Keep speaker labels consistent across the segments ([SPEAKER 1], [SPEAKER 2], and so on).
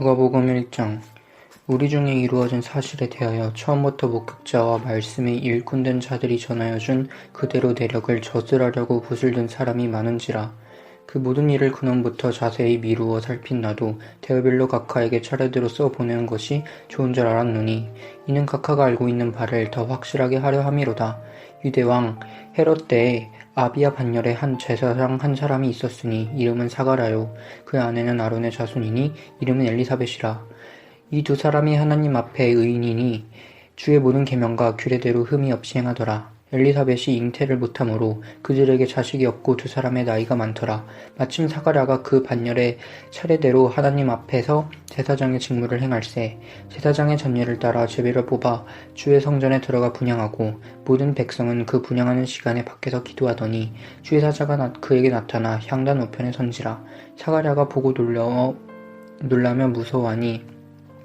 [SPEAKER 1] 누가복음 1장 우리 중에 이루어진 사실에 대하여 처음부터 목격자와 말씀에 일꾼된 자들이 전하여 준 그대로 내력을 저술하려고 든 사람이 많은지라 그 모든 일을 근원부터 자세히 미루어 살핀 나도 대어별로 각하에게 차례대로 써 보내는 것이 좋은 줄 알았노니 이는 각하가 알고 있는 바를 더 확실하게 하려 함이로다. 유대왕 헤롯 때에 아비아 반열에 한 제사장 한 사람이 있었으니 이름은 사가라요. 그 아내는 아론의 자손이니 이름은 엘리사벳이라. 이 두 사람이 하나님 앞에 의인이니 주의 모든 계명과 규례대로 흠이 없이 행하더라. 엘리사벳이 잉태를 못함으로 그들에게 자식이 없고 두 사람의 나이가 많더라. 마침 사가랴가 그 반열에 차례대로 하나님 앞에서 제사장의 직무를 행할세. 제사장의 전례를 따라 제비를 뽑아 주의 성전에 들어가 분양하고 모든 백성은 그 분양하는 시간에 밖에서 기도하더니 주의 사자가 그에게 나타나 향단 우편에 선지라. 사가랴가 보고 놀려 놀라며 무서워하니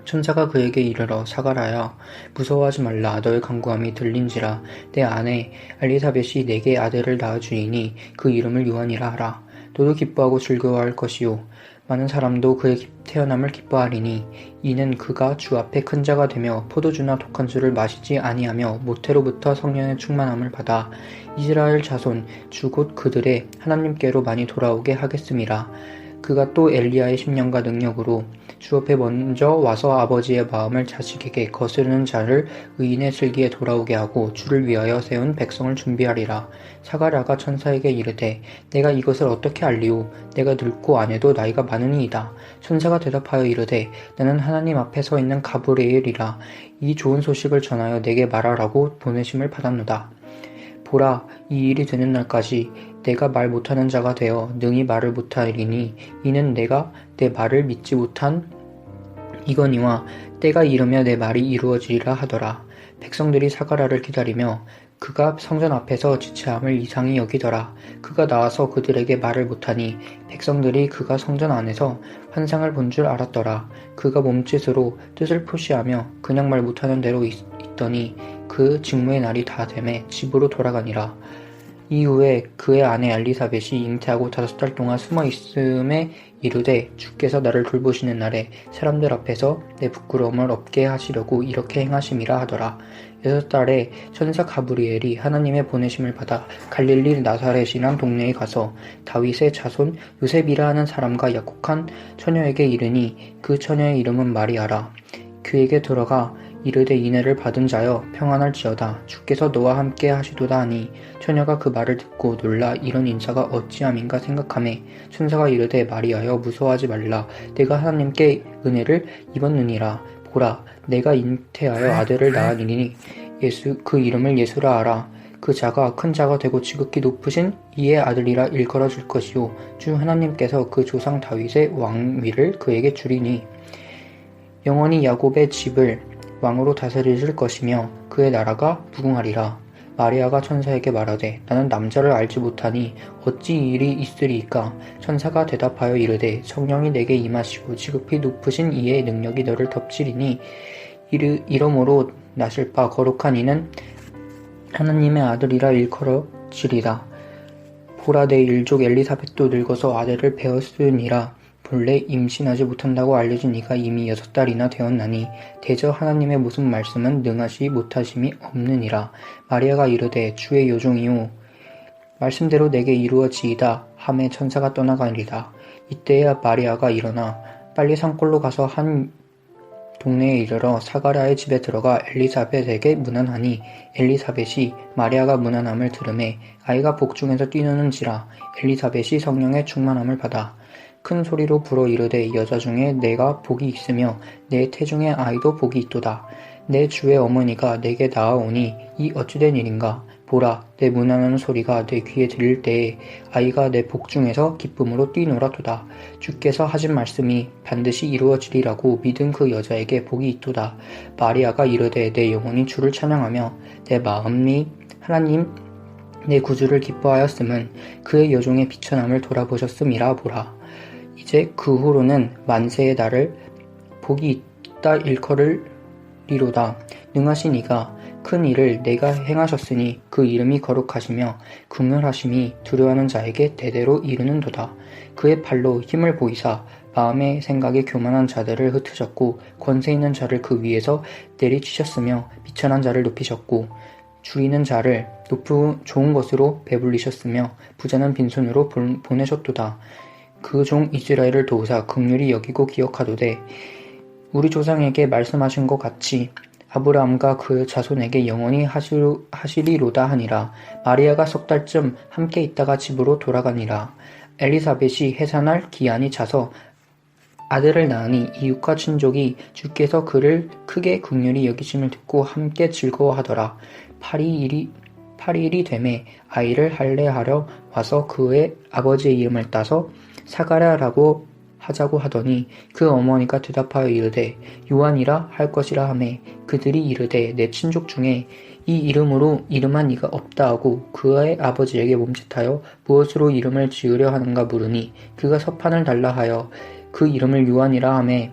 [SPEAKER 1] 천사가 그에게 이르러 사가라야 무서워하지 말라. 너의 간구함이 들린지라. 내 아내 엘리사벳이 내게 아들을 낳아 주이니 그 이름을 요한이라 하라. 너도 기뻐하고 즐거워할 것이요. 많은 사람도 그의 태어남을 기뻐하리니 이는 그가 주 앞에 큰 자가 되며 포도주나 독한 술을 마시지 아니하며 모태로부터 성령의 충만함을 받아 이스라엘 자손 주 곧 그들의 하나님께로 많이 돌아오게 하겠음이라 그가 또 엘리야의 심령과 능력으로 주 앞에 먼저 와서 아버지의 마음을 자식에게 거스르는 자를 의인의 슬기에 돌아오게 하고 주를 위하여 세운 백성을 준비하리라. 사가랴가 천사에게 이르되 내가 이것을 어떻게 알리오? 내가 늙고 아내도 나이가 많으니이다. 천사가 대답하여 이르되 나는 하나님 앞에 서 있는 가브리엘이라. 이 좋은 소식을 전하여 내게 말하라고 보내심을 받았노다. 보라, 이 일이 되는 날까지 내가 말 못하는 자가 되어 능히 말을 못하리니 이는 내가 내 말을 믿지 못한 이거니와 때가 이르며 내 말이 이루어지리라 하더라. 백성들이 사가라를 기다리며 그가 성전 앞에서 지체함을 이상히 여기더라. 그가 나와서 그들에게 말을 못하니 백성들이 그가 성전 안에서 환상을 본 줄 알았더라. 그가 몸짓으로 뜻을 표시하며 그냥 말 못하는 대로 있 더니 그 직무의 날이 다 되매 집으로 돌아가니라. 이후에 그의 아내 엘리사벳이 잉태하고 다섯 달 동안 숨어 있음에 이르되 주께서 나를 돌보시는 날에 사람들 앞에서 내 부끄러움을 없게 하시려고 이렇게 행하심이라 하더라. 여섯 달에 천사 가브리엘이 하나님의 보내심을 받아 갈릴리 나사렛이란 동네에 가서 다윗의 자손 요셉이라 하는 사람과 약속한 처녀에게 이르니 그 처녀의 이름은 마리아라. 그에게 들어가 이르되 이내를 받은 자여 평안할지어다. 주께서 너와 함께 하시도다 하니 처녀가 그 말을 듣고 놀라 이런 인사가 어찌함인가 생각하매 천사가 이르되 마리아여 무서워하지 말라. 내가 하나님께 은혜를 입었느니라. 보라 내가 잉태하여 아들을 낳으리니 예수 그 이름을 예수라 하라. 그 자가 큰 자가 되고 지극히 높으신 이의 아들이라 일컬어 줄 것이요. 주 하나님께서 그 조상 다윗의 왕위를 그에게 주리니 영원히 야곱의 집을 왕으로 다스리실 것이며 그의 나라가 무궁하리라. 마리아가 천사에게 말하되 나는 남자를 알지 못하니 어찌 이 일이 있으리이까? 천사가 대답하여 이르되 성령이 내게 임하시고 지극히 높으신 이의 능력이 너를 덮치리니 이르, 이러므로 나실 바 거룩한 이는 하나님의 아들이라 일컬어지리라. 보라 내 일족 엘리사벳도 늙어서 아들을 배웠으니라 본래 임신하지 못한다고 알려진 이가 이미 여섯 달이나 되었나니 대저 하나님의 무슨 말씀은 능하시 못하심이 없느니라. 마리아가 이르되 주의 요종이요 말씀대로 내게 이루어지이다. 함에 천사가 떠나가니라. 이때야 마리아가 일어나 빨리 산골로 가서 한 동네에 이르러 사가랴의 집에 들어가 엘리사벳에게 문안하니 엘리사벳이 마리아가 문안함을 들음에 아이가 복중에서 뛰노는지라 엘리사벳이 성령의 충만함을 받아 큰 소리로 불어 이르되 여자 중에 내가 복이 있으며 내 태중의 아이도 복이 있도다. 내 주의 어머니가 내게 나아오니 이 어찌된 일인가? 보라, 내 문안하는 소리가 내 귀에 들릴 때에 아이가 내 복 중에서 기쁨으로 뛰놀아도다. 주께서 하신 말씀이 반드시 이루어지리라고 믿은 그 여자에게 복이 있도다. 마리아가 이르되 내 영혼이 주를 찬양하며 내 마음이 하나님 내 구주를 기뻐하였음은 그의 여종의 비천함을 돌아보셨음이라 보라. 이제 그 후로는 만세의 날을 복이 있다 일컬으리로다. 능하신 이가 큰 일을 내가 행하셨으니 그 이름이 거룩하시며 긍휼하심이 두려워하는 자에게 대대로 이르는도다. 그의 팔로 힘을 보이사 마음의 생각에 교만한 자들을 흩으셨고 권세 있는 자를 그 위에서 내리치셨으며 비천한 자를 높이셨고 줄이는 자를 높은 좋은 것으로 배불리셨으며 부자는 빈손으로 보내셨도다. 그 종 이스라엘을 도우사 극률이 여기고 기억하도되 우리 조상에게 말씀하신 것 같이 아브라함과 그 자손에게 영원히 하시리로다 하니라. 마리아가 석 달쯤 함께 있다가 집으로 돌아가니라. 엘리사벳이 해산할 기한이 차서 아들을 낳으니 이웃과 친족이 주께서 그를 크게 국률이 여기심을 듣고 함께 즐거워하더라. 8일이 8일이 되매 아이를 할례하려 와서 그의 아버지의 이름을 따서 사가랴라고 하자고 하더니 그 어머니가 대답하여 이르되 요한이라 할 것이라 하매 그들이 이르되 내 친족 중에 이 이름으로 이름한 이가 없다 하고 그의 아버지에게 몸짓하여 무엇으로 이름을 지으려 하는가 물으니 그가 서판을 달라 하여 그 이름을 요한이라 하매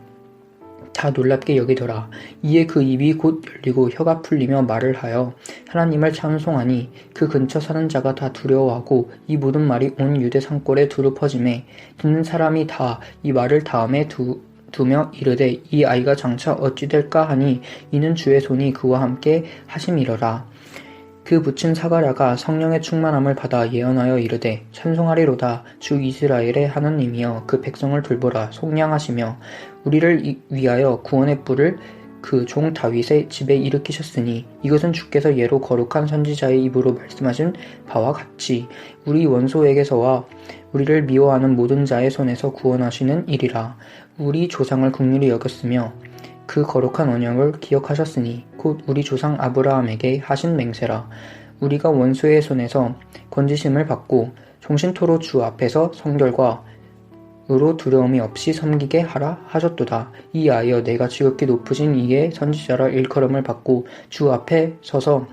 [SPEAKER 1] 다 놀랍게 여기더라. 이에 그 입이 곧 열리고 혀가 풀리며 말을 하여 하나님을 찬송하니 그 근처 사는 자가 다 두려워하고 이 모든 말이 온 유대 산골에 두루 퍼짐에 듣는 사람이 다 이 말을 다음에 두, 두며 이르되 이 아이가 장차 어찌 될까 하니 이는 주의 손이 그와 함께 하심이러라. 그 붙인 사가랴가 성령의 충만함을 받아 예언하여 이르되 찬송하리로다 주 이스라엘의 하나님이여 그 백성을 돌보라 속량하시며 우리를 위하여 구원의 뿔을 그 종 다윗의 집에 일으키셨으니 이것은 주께서 예로 거룩한 선지자의 입으로 말씀하신 바와 같이 우리 원소에게서와 우리를 미워하는 모든 자의 손에서 구원하시는 일이라. 우리 조상을 국률이 여겼으며 그 거룩한 언약을 기억하셨으니 곧 우리 조상 아브라함에게 하신 맹세라 우리가 원수의 손에서 건지심을 받고 종신토로 주 앞에서 성결과 으로 두려움이 없이 섬기게 하라 하셨도다. 이 아이여 내가 지극히 높으신 이의 선지자라 일컬음을 받고 주 앞에 서서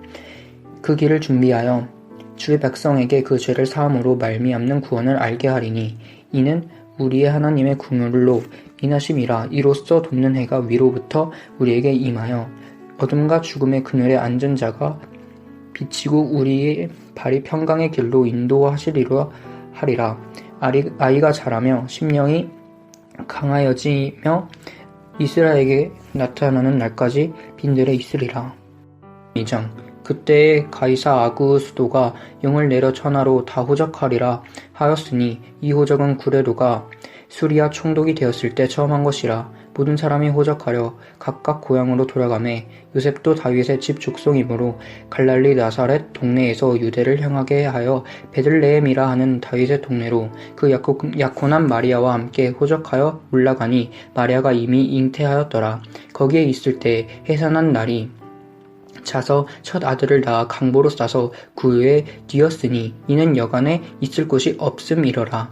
[SPEAKER 1] 그 길을 준비하여 주의 백성에게 그 죄를 사함으로 말미암는 구원을 알게 하리니 이는 우리의 하나님의 궁율로 인하심이라 이로써 돕는 해가 위로부터 우리에게 임하여 어둠과 죽음의 그늘에 앉은 자가 비치고 우리의 발이 평강의 길로 인도하시리라 하리라 아이가 자라며 심령이 강하여지며 이스라엘에게 나타나는 날까지 빈들에 있으리라. 2장 그때에 가이사 아구스도가 영을 내려 천하로 다 호적하리라 하였으니 이 호적은 구레로가 수리아 총독이 되었을 때 처음 한 것이라 모든 사람이 호적하려 각각 고향으로 돌아가매 요셉도 다윗의 집 족속이므로 갈랄리 나사렛 동네에서 유대를 향하게 하여 베들레헴이라 하는 다윗의 동네로 그 약혼한 마리아와 함께 호적하여 올라가니 마리아가 이미 잉태하였더라. 거기에 있을 때 해산한 날이 차서 첫 아들을 낳아 강보로 싸서 구유에 뛰었으니 이는 여간에 있을 곳이 없음이러라.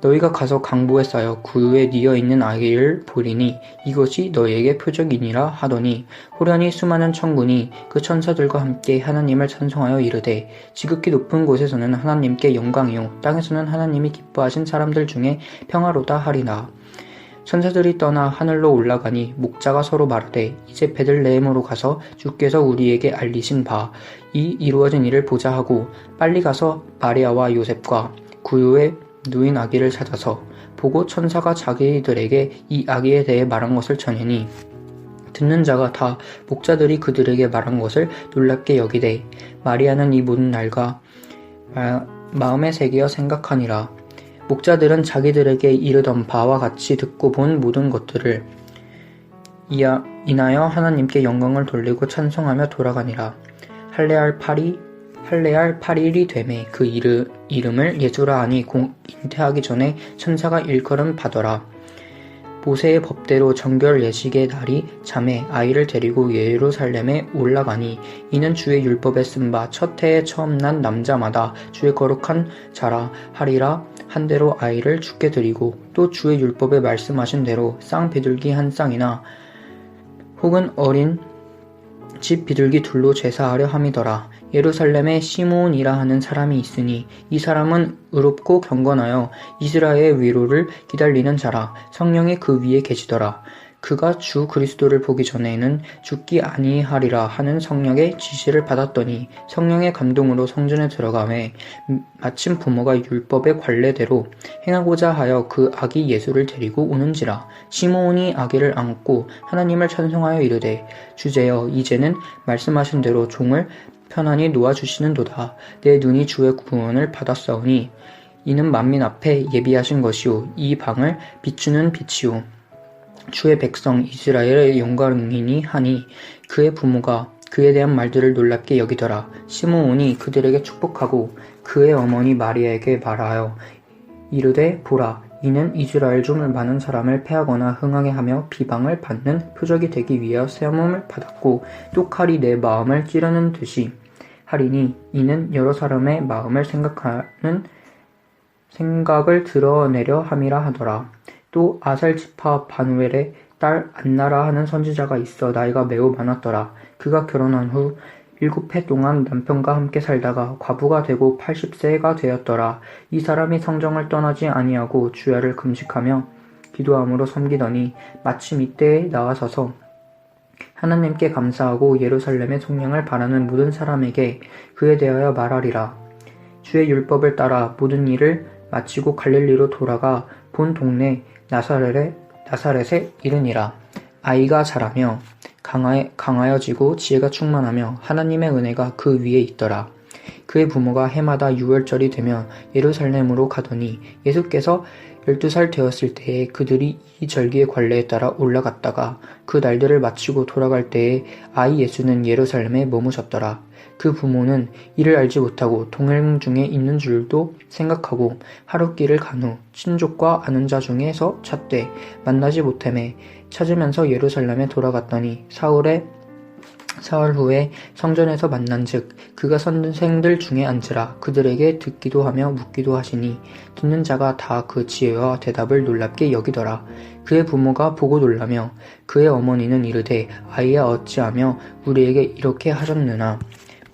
[SPEAKER 1] 너희가 가서 강보에 쌓여 구유에 뉘어 있는 아기를 보리니 이것이 너희에게 표적이니라 하더니 호련히 수많은 천군이 그 천사들과 함께 하나님을 찬송하여 이르되 지극히 높은 곳에서는 하나님께 영광이요 땅에서는 하나님이 기뻐하신 사람들 중에 평화로다 하리나 천사들이 떠나 하늘로 올라가니 목자가 서로 말하되 이제 베들레헴으로 가서 주께서 우리에게 알리신 바 이 이루어진 일을 보자 하고 빨리 가서 마리아와 요셉과 구유의 누인 아기를 찾아서 보고 천사가 자기들에게 이 아기에 대해 말한 것을 전하니 듣는 자가 다 목자들이 그들에게 말한 것을 놀랍게 여기되 마리아는 이 모든 날과 마 음에 새기어 생각하니라. 목자들은 자기들에게 이르던 바와 같이 듣고 본 모든 것들을 이하, 인하여 하나님께 영광을 돌리고 찬송하며 돌아가니라. 할례할 팔이 할례할 8일이 되매 그 이르, 이름을 예수라 하니 공, 잉태하기 전에 천사가 일컬음 받더라. 모세의 법대로 정결 예식의 날이 잠에 아이를 데리고 예루살렘에 올라가니 이는 주의 율법에 쓴 바 첫 해에 처음 난 남자마다 주의 거룩한 자라 하리라 한 대로 아이를 죽게 드리고 또 주의 율법에 말씀하신 대로 쌍 비둘기 한 쌍이나 혹은 어린 집 비둘기 둘로 제사하려 함이더라. 예루살렘에 시므온이라 하는 사람이 있으니 이 사람은 의롭고 경건하여 이스라엘의 위로를 기다리는 자라 성령이 그 위에 계시더라. 그가 주 그리스도를 보기 전에는 죽기 아니하리라 하는 성령의 지시를 받았더니 성령의 감동으로 성전에 들어가매 마침 부모가 율법의 관례대로 행하고자 하여 그 아기 예수를 데리고 오는지라 시므온이 아기를 안고 하나님을 찬송하여 이르되 주제여 이제는 말씀하신 대로 종을 편안히 놓아주시는도다. 내 눈이 주의 구원을 받았사오니 이는 만민 앞에 예비하신 것이요 이 방을 비추는 빛이요 주의 백성 이스라엘의 영광이니 하니 그의 부모가 그에 대한 말들을 놀랍게 여기더라. 시므온이 그들에게 축복하고 그의 어머니 마리아에게 말하여 이르되 보라 이는 이스라엘 중 많은 사람을 패하거나 흥하게 하며 비방을 받는 표적이 되기 위하여 세움을 받았고 또 칼이 내 마음을 찌르는 듯이 하리니 이는 여러 사람의 마음을 생각하는 생각을 드러내려 함이라 하더라. 또 아살 지파 바누엘의 딸 안나라 하는 선지자가 있어 나이가 매우 많았더라. 그가 결혼한 후 일곱 해 동안 남편과 함께 살다가 과부가 되고 80세가 되었더라. 이 사람이 성정을 떠나지 아니하고 주야를 금식하며 기도함으로 섬기더니 마침 이때에 나와서서 하나님께 감사하고 예루살렘의 성령을 바라는 모든 사람에게 그에 대하여 말하리라. 주의 율법을 따라 모든 일을 마치고 갈릴리로 돌아가 본 동네 나사렛에, 나사렛에 이르니라. 아이가 자라며 강하여, 강하여 지고 지혜가 충만하며 하나님의 은혜가 그 위에 있더라. 그의 부모가 해마다 유월절이 되면 예루살렘으로 가더니 예수께서 12살 되었을 때에 그들이 이 절기의 관례에 따라 올라갔다가 그 날들을 마치고 돌아갈 때에 아이 예수는 예루살렘에 머무셨더라. 그 부모는 이를 알지 못하고 동행 중에 있는 줄도 생각하고 하룻길을 간 후 친족과 아는 자 중에서 찾되 만나지 못함에 찾으면서 예루살렘에 돌아갔더니 사울의 사흘 후에 성전에서 만난즉 그가 선생들 중에 앉으라. 그들에게 듣기도 하며 묻기도 하시니 듣는 자가 다 그 지혜와 대답을 놀랍게 여기더라. 그의 부모가 보고 놀라며 그의 어머니는 이르되 아이야 어찌하며 우리에게 이렇게 하셨느냐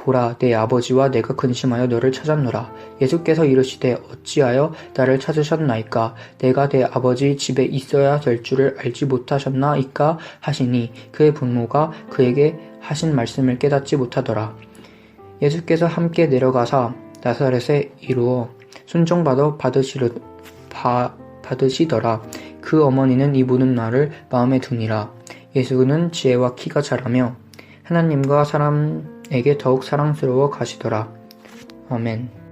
[SPEAKER 1] 보라 내 아버지와 내가 근심하여 너를 찾았노라. 예수께서 이르시되 어찌하여 나를 찾으셨나이까? 내가 내 아버지 집에 있어야 될 줄을 알지 못하셨나이까? 하시니 그의 부모가 그에게 하신 말씀을 깨닫지 못하더라. 예수께서 함께 내려가사 나사렛에 이루어 순종받아 받으시르, 바, 받으시더라. 그 어머니는 이 모든 날을 마음에 두니라. 예수는 지혜와 키가 자라며 하나님과 사람 에게 더욱 사랑스러워 가시더라. 아멘.